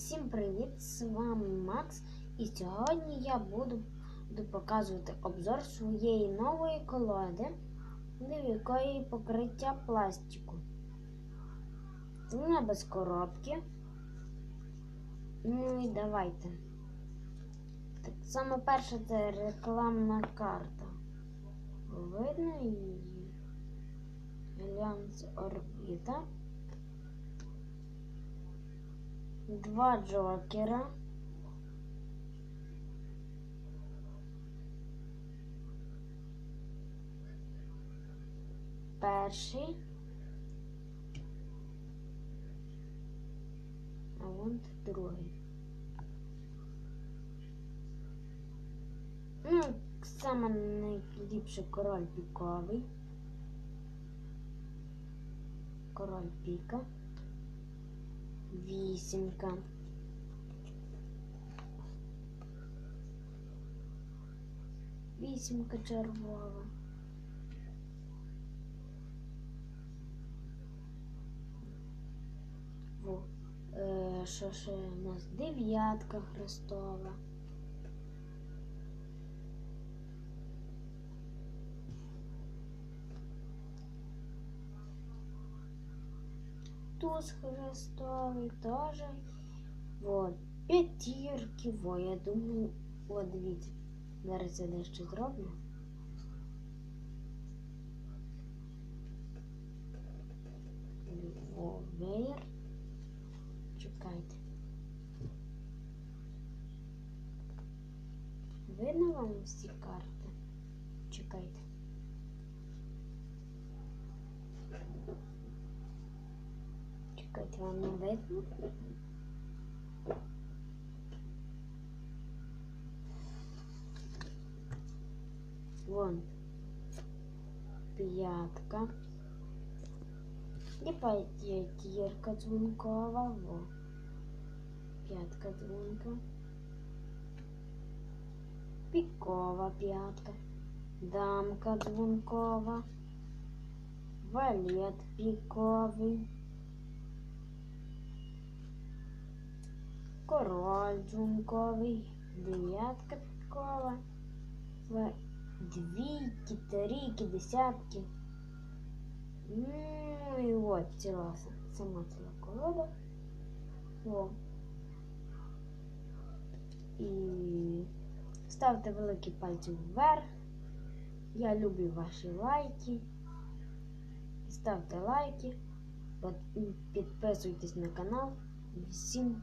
Всім привіт! З вами Макс. І сьогодні я буду, показувати обзор своєї нової колоди, в якої покриття пластику. Вона без коробки. Ну і давайте. Так саме перше це рекламна карта. Видно її? Альянс Орбіта. Два Джокера. Перший. А вон другий. Ну, саме найліпший король піковий. Король піка. Вісімка. Вісімка червова. Во. Е, що ще у нас? Дев'ятка хрестова. Туз хрестовий теж. Вот. П'ятірки, во, я думаю, о, дивіться. Зараз я дещо зроблю. Веєр. Чекайте. Видно вам всі карти? Чекайте. Чекайте, вам не видно? Вон. П'ятка. І п'ятірка дзвонкова. Во. П'ятка дзвонка. Пікова п'ятка. Дамка дзвонкова. Валет піковий. Король джунковий, дев'ятка пікова, двійки, трійки, десятки. Ну і от ціла сама ціла колода. О. І ставте великі пальці вверх. Я люблю ваші лайки. Ставте лайки, підписуйтесь на канал. Всім